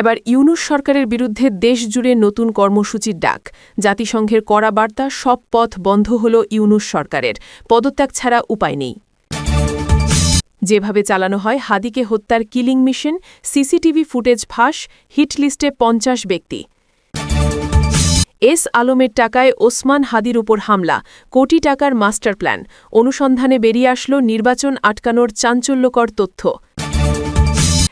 এবার ইউনুস সরকারের বিরুদ্ধে দেশজুড়ে নতুন কর্মসূচির ডাক। জাতিসংঘের কড়া বার্তা, সব পথ বন্ধ হল ইউনুস সরকারের। পদত্যাগ ছাড়া উপায় নেই। যেভাবে চালানো হয়, হাদিকে হত্যার কিলিং মিশন, সিসিটিভি ফুটেজ ফাঁস, হিট লিস্টে পঞ্চাশ ব্যক্তি। এস আলমের টাকায় ওসমান হাদির উপর হামলা, কোটি টাকার মাস্টার প্ল্যান। অনুসন্ধানে বেরিয়ে আসলো নির্বাচন আটকানোর চাঞ্চল্যকর তথ্য।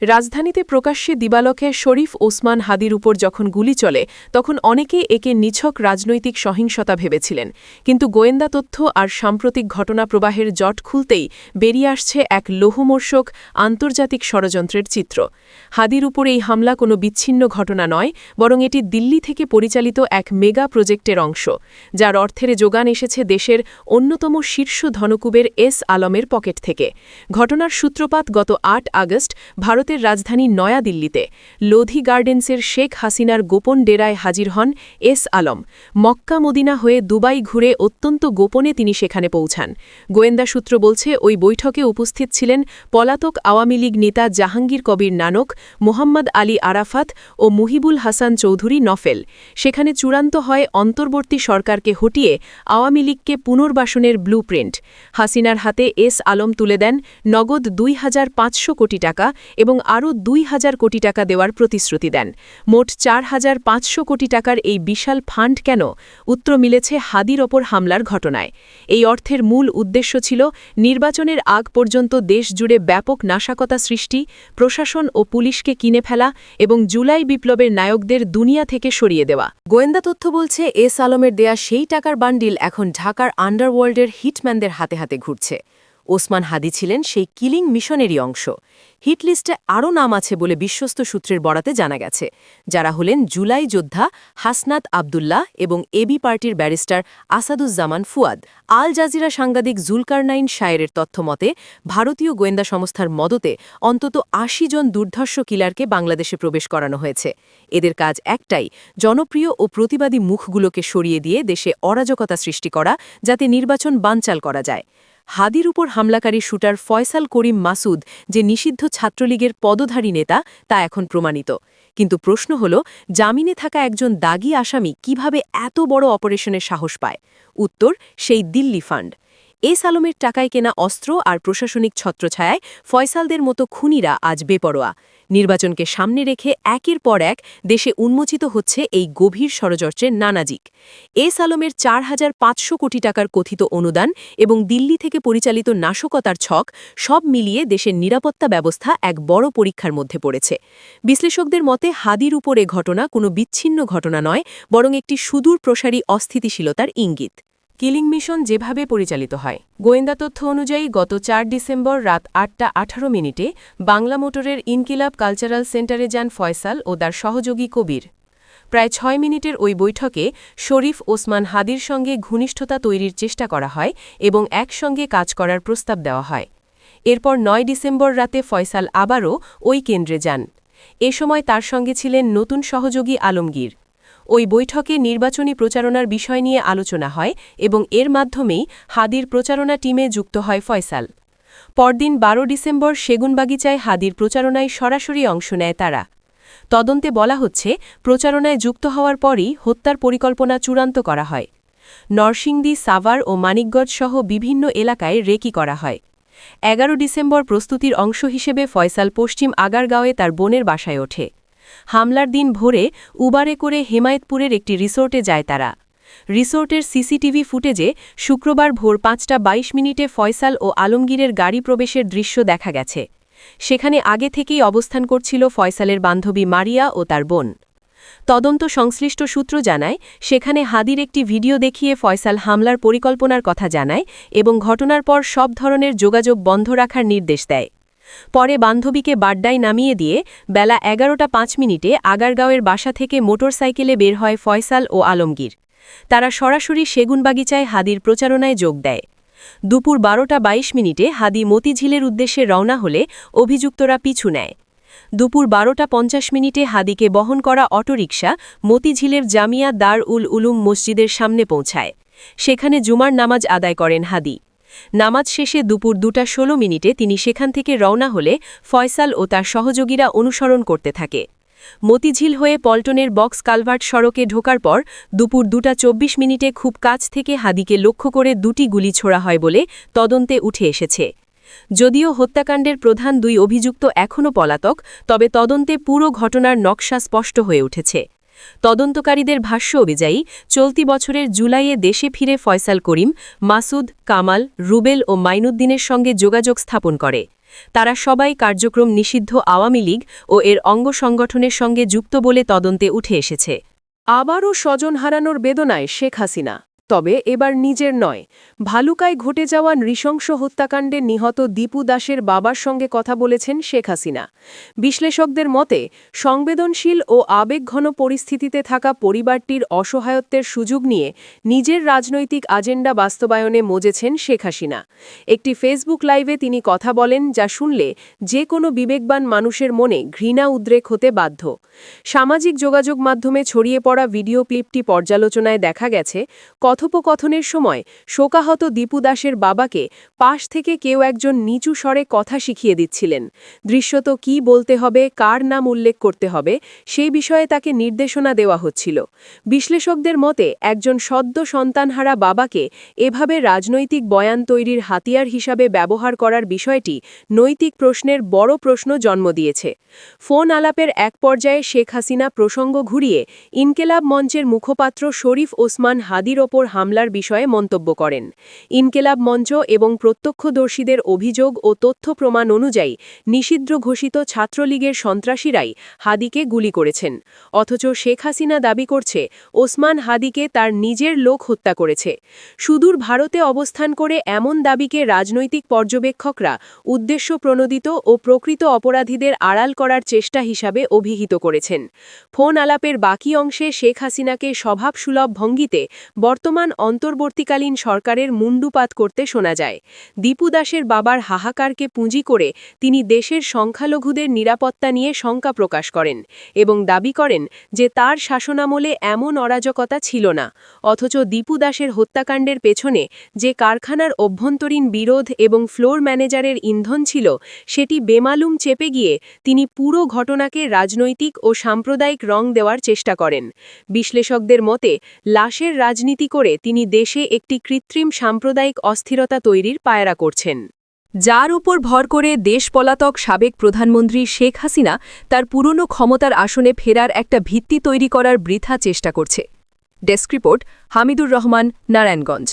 রাজধানীতে প্রকাশ্যে দিবালকে শরীফ ওসমান হাদির উপর যখন গুলি চলে, তখন অনেকে একে নিছক রাজনৈতিক সহিংসতা ভেবেছিলেন। কিন্তু গোয়েন্দা তথ্য আর সাম্প্রতিক ঘটনা প্রবাহের জট খুলতেই বেরিয়ে আসছে এক লোহমর্ষক আন্তর্জাতিক ষড়যন্ত্রের চিত্র। হাদির উপর এই হামলা কোনো বিচ্ছিন্ন ঘটনা নয়, বরং এটি দিল্লি থেকে পরিচালিত এক মেগা প্রজেক্টের অংশ, যার অর্থের যোগান এসেছে দেশের অন্যতম শীর্ষ ধনকুবের এস আলমের পকেট থেকে। ঘটনার সূত্রপাত গত আট আগস্ট ভারতের রাজধানী নয়াদিল্লিতে লোধি গার্ডেন্সের শেখ হাসিনার গোপন ডেরায় হাজির হন এস আলম। মক্কা মদিনা হয়ে দুবাই ঘুরে অত্যন্ত গোপনে তিনি সেখানে পৌঁছান। গোয়েন্দা সূত্র বলছে, ওই বৈঠকে উপস্থিত ছিলেন পলাতক আওয়ামী লীগ নেতা জাহাঙ্গীর কবির নানক, মোহাম্মদ আলী আরাফাত ও মুহিবুল হাসান চৌধুরী নফেল। সেখানে চূড়ান্ত হয় অন্তর্বর্তী সরকারকে হটিয়ে আওয়ামী লীগকে পুনর্বাসনের ব্লু হাসিনার হাতে এস আলম তুলে দেন নগদ দুই হাজার পাঁচশো কোটি টাকা এবং আরও দুই হাজার কোটি টাকা দেওয়ার প্রতিশ্রুতি দেন। মোট চার হাজার পাঁচশো কোটি টাকার এই বিশাল ফান্ড কেন উত্তর মিলেছে হাদির ওপর হামলার ঘটনায়। এই অর্থের মূল উদ্দেশ্য ছিল নির্বাচনের আগ পর্যন্ত দেশ জুড়ে ব্যাপক নাশাকতা সৃষ্টি, প্রশাসন ও পুলিশকে কিনে ফেলা এবং জুলাই বিপ্লবের নায়কদের দুনিয়া থেকে সরিয়ে দেওয়া। গোয়েন্দা তথ্য বলছে এস আলমের দেয়া সেই টাকার বান্ডিল এখন ঢাকার আন্ডারওয়ার্ল্ডের হিটম্যানদের হাতে হাতে ঘুরছে। ওসমান হাদি ছিলেন সেই কিলিং মিশনেরই অংশ। হিটলিস্টে আরও নাম আছে বলে বিশ্বস্ত সূত্রের বরাতে জানা গেছে, যারা হলেন জুলাই যোদ্ধা হাসনাত আবদুল্লাহ এবং এবি পার্টির barrister Asaduzzaman Fuad. Al Jazeera সাংবাদিক জুলকারনাইন শায়ের তথ্য মতে ভারতীয় গোয়েন্দা সংস্থার মদতে অন্তত আশি জন দুর্ধর্ষ কিলারকে বাংলাদেশে প্রবেশ করানো হয়েছে। এদের কাজ একটাই, জনপ্রিয় ও প্রতিবাদী মুখগুলোকে সরিয়ে দিয়ে দেশে অরাজকতা সৃষ্টি করা, যাতে নির্বাচন বানচাল করা যায়। হাদির উপর হামলাকারী শুটার ফয়সাল করিম মাসুদ যে নিষিদ্ধ ছাত্রলীগের পদধারী নেতা, তা এখন প্রমাণিত। কিন্তু প্রশ্ন হল, জামিনে থাকা একজন দাগি আসামি কীভাবে এত বড় অপারেশনের সাহস পায়? উত্তর, সেই দিল্লি ফান্ড। এস আলমের টাকায় কেনা অস্ত্র আর প্রশাসনিক ছত্রছায়ায় ফয়সালদের মতো খুনিরা আজ বেপরোয়া। নির্বাচনকে সামনে রেখে একের পর এক দেশে উন্মোচিত হচ্ছে এই গভীর ষড়যন্ত্রের নানাজিক। এস আলমের চার হাজার পাঁচশো কোটি টাকার কথিত অনুদান এবং দিল্লি থেকে পরিচালিত নাশকতার ছক সব মিলিয়ে দেশের নিরাপত্তা ব্যবস্থা এক বড় পরীক্ষার মধ্যে পড়েছে। বিশ্লেষকদের মতে হাদির উপরে ঘটনা কোনো বিচ্ছিন্ন ঘটনা নয়, বরং একটি সুদূর প্রসারী অস্থিতিশীলতার ইঙ্গিত। কিলিং মিশন যেভাবে পরিচালিত হয়, গোয়েন্দা তথ্য অনুযায়ী গত চার ডিসেম্বর রাত আটটা আঠারো মিনিটে বাংলা মোটরের ইনকিলাব কালচারাল সেন্টারে যান ফয়সাল ও তার সহযোগী কবির। প্রায় ছয় মিনিটের ওই বৈঠকে শরীফ ওসমান হাদির সঙ্গে ঘনিষ্ঠতা তৈরির চেষ্টা করা হয় এবং একসঙ্গে কাজ করার প্রস্তাব দেওয়া হয়। এরপর নয় ডিসেম্বর রাতে ফয়সাল আবারও ওই কেন্দ্রে যান। এ সময় তার সঙ্গে ছিলেন নতুন সহযোগী আলমগীর। ওই বৈঠকে নির্বাচনী প্রচারণার বিষয় নিয়ে আলোচনা হয় এবং এর মাধ্যমেই হাদির প্রচারণা টিমে যুক্ত হয় ফয়সাল। পরদিন বারো ডিসেম্বর সেগুনবাগিচায় হাদির প্রচারণায় সরাসরি অংশ নেয় তারা। তদন্তে বলা হচ্ছে, প্রচারণায় যুক্ত হওয়ার পরই হত্যার পরিকল্পনা চূড়ান্ত করা হয়। নরসিংদী, সাভার ও মানিকগঞ্জ সহ বিভিন্ন এলাকায় রেকি করা হয়। এগারো ডিসেম্বর প্রস্তুতির অংশ হিসেবে ফয়সাল পশ্চিম আগারগাঁওয়ে তার বোনের বাসায় ওঠে। হামলার দিন ভোরে উবারে করে হেমায়তপুরের একটি রিসোর্টে যায় তারা। রিসোর্টের সিসিটিভি ফুটেজে শুক্রবার ভোর পাঁচটা ২২ মিনিটে ফয়সাল ও আলমগীরের গাড়ি প্রবেশের দৃশ্য দেখা গেছে। সেখানে আগে থেকেই অবস্থান করছিল ফয়সালের বান্ধবী মারিয়া ও তার বোন। তদন্ত সংশ্লিষ্ট সূত্র জানায়, সেখানে হাদির একটি ভিডিও দেখিয়ে ফয়সাল হামলার পরিকল্পনার কথা জানায় এবং ঘটনার পর সব ধরনের যোগাযোগ বন্ধ রাখার নির্দেশ দেয়। পরে বান্ধবীকে বাড্ডায় নামিয়ে দিয়ে বেলা এগারোটা পাঁচ মিনিটে আগারগাঁওয়ের বাসা থেকে মোটরসাইকেলে বের হয় ফয়সাল ও আলমগীর। তারা সরাসরি সেগুনবাগিচায় হাদির প্রচারণায় যোগ দেয়। দুপুর বারোটা ২২ মিনিটে হাদি মতিঝিলের উদ্দেশ্যে রওনা হলে অভিযুক্তরা পিছু নেয়। দুপুর বারোটা পঞ্চাশ মিনিটে হাদিকে বহন করা অটোরিকশা মতিঝিলের জামিয়া দার উল উলুম মসজিদের সামনে পৌঁছায়। সেখানে জুমার নামাজ আদায় করেন হাদি। নামাজ শেষে দুপুর দুটা ষোলো মিনিটে তিনি সেখান থেকে রওনা হলে ফয়সাল ও তার সহযোগীরা অনুসরণ করতে থাকে। মতিঝিল হয়ে পল্টনের বক্স কালভার্ট সড়কে ঢোকার পর দুপুর দুটা চব্বিশ মিনিটে খুব কাছ থেকে হাদিকে লক্ষ্য করে দুটি গুলি ছোড়া হয় বলে তদন্তে উঠে এসেছে। যদিও হত্যাকাণ্ডের প্রধান দুই অভিযুক্ত এখনও পলাতক, তবে তদন্তে পুরো ঘটনার নকশা স্পষ্ট হয়ে উঠেছে। তদন্তকারীদের ভাষ্য অনুযায়ী, চলতি বছরের জুলাইয়ে দেশে ফিরে ফয়সাল করিম, মাসুদ, কামাল, রুবেল ও মাইনুদ্দিনের সঙ্গে যোগাযোগ স্থাপন করে। তারা সবাই কার্যক্রম নিষিদ্ধ আওয়ামী লীগ ও এর অঙ্গ সংগঠনের সঙ্গে যুক্ত বলে তদন্তে উঠে এসেছে। আবারও স্বজন হারানোর বেদনায় শেখ হাসিনা। তবে এবার নিজের নয়। ভালুকায় ঘটে যাওয়া নৃশংস হত্যাকাণ্ডে নিহত দীপু দাসের বাবার সঙ্গে কথা বলেছেন শেখ হাসিনা। বিশ্লেষকদের মতে, সংবেদনশীল ও আবেগঘন পরিস্থিতিতে থাকা পরিবারটির অসহায়ত্বের সুযোগ নিয়ে নিজের রাজনৈতিক আজেন্ডা বাস্তবায়নে মজেছেন শেখ হাসিনা। একটি ফেসবুক লাইভে তিনি কথা বলেন, যা শুনলে যে কোনো বিবেকবান মানুষের মনে ঘৃণা উদ্রেক হতে বাধ্য। সামাজিক যোগাযোগ মাধ্যমে ছড়িয়ে পড়া ভিডিও ক্লিপটি পর্যালোচনায় দেখা গেছে কথোপকথনের সময় শোকাহত দীপু দাসের বাবাকে পাশ থেকে কেউ একজন নিচু স্বরে কথা শিখিয়ে দিচ্ছিলেন। দৃশ্যত কি বলতে হবে, কার নাম উল্লেখ করতে হবে, সেই বিষয়ে তাকে নির্দেশনা দেওয়া হচ্ছিল। বিশ্লেষকদের মতে, একজন সদ্য সন্তানহারা বাবাকে এভাবে রাজনৈতিক বয়ান তৈরির হাতিয়ার হিসাবে ব্যবহার করার বিষয়টি নৈতিক প্রশ্নের বড় প্রশ্ন জন্ম দিয়েছে। ফোন আলাপের এক পর্যায়ে শেখ হাসিনা প্রসঙ্গ ঘুরিয়ে ইনকেলাব মঞ্চের মুখপাত্র শরীফ ওসমান হাদির ওপর হামলার বিষয়ে মন্তব্য করেন। ইনকেলাব মঞ্চ এবং প্রত্যক্ষদর্শীদের অভিযোগ ও তথ্য প্রমাণ অনুযায়ী নিষিদ্ধ ঘোষিত ছাত্রলীগের সন্ত্রাসীরাই হাদিকে গুলি করেছেন। অথচ শেখ হাসিনা দাবি করছে, ওসমান হাদিকে তার নিজের লোক হত্যা করেছে। সুদূর ভারতে অবস্থান করে এমন দাবিকে রাজনৈতিক পর্যবেক্ষকরা উদ্দেশ্য প্রণোদিত ও প্রকৃত অপরাধীদের আড়াল করার চেষ্টা হিসাবে অভিহিত করেছেন। ফোন আলাপের বাকি অংশে শেখ হাসিনাকে স্বভাবসুলভ ভঙ্গিতে বর্তমান অন্তর্বর্তীকালীন সরকারের মুন্ডুপাত করতে শোনা যায়। দীপু দাসের বাবার হাহাকারকে পুঁজি করে তিনি দেশের সংখ্যালঘুদের নিরাপত্তা নিয়ে শঙ্কা প্রকাশ করেন এবং দাবি করেন যে তার শাসনামলে এমন অরাজকতা ছিল না। অথচ দীপু দাসের হত্যাকাণ্ডের পেছনে যে কারখানার অভ্যন্তরীণ বিরোধ এবং ফ্লোর ম্যানেজারের ইন্ধন ছিল, সেটি বেমালুম চেপে গিয়ে তিনি পুরো ঘটনাকে রাজনৈতিক ও সাম্প্রদায়িক রং দেওয়ার চেষ্টা করেন। বিশ্লেষকদের মতে, লাশের রাজনীতি করে তিনি দেশে একটি কৃত্রিম সাম্প্রদায়িক অস্থিরতা তৈরির পায়রা করছেন। যার উপর ভর করে দেশ পলাতক সাবেক প্রধানমন্ত্রী শেখ হাসিনা তার পুরনো ক্ষমতার আসনে ফেরার একটা ভিত্তি তৈরি করার বৃথা চেষ্টা করছে। Desk report, Hamidur Rahman, Narayanganj.